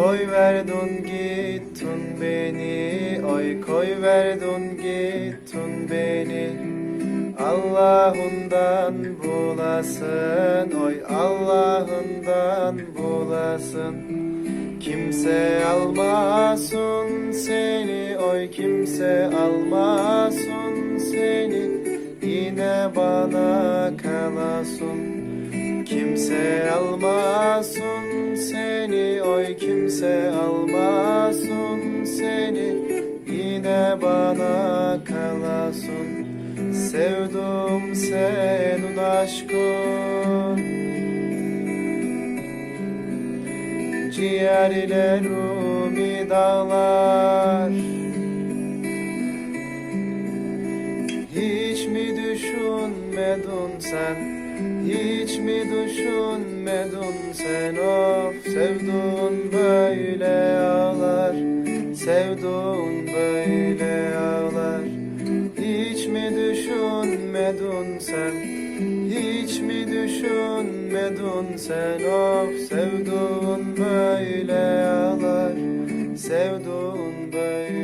koy verdin gittin beni. Oy koy verdin gittin beni. Allah'ından bulasın. Oy Allah'ından bulasın. Kimse almasın seni. Oy kimse almasın seni. Yine bana kalasın. Kimse almasın kimse almasın seni. Yine bana kalasın Sevdim senin aşkın. Ciğerlerimi dağlar. Hiç mi düşünmedin sen hiç mi düşünmedin sen? Of Sevduğun böyle ağlar. Sevduğun böyle ağlar. Hiç mi düşünmedin sen? Hiç mi düşünmedin sen? Of Sevduğun böyle ağlar. Sevduğun böyle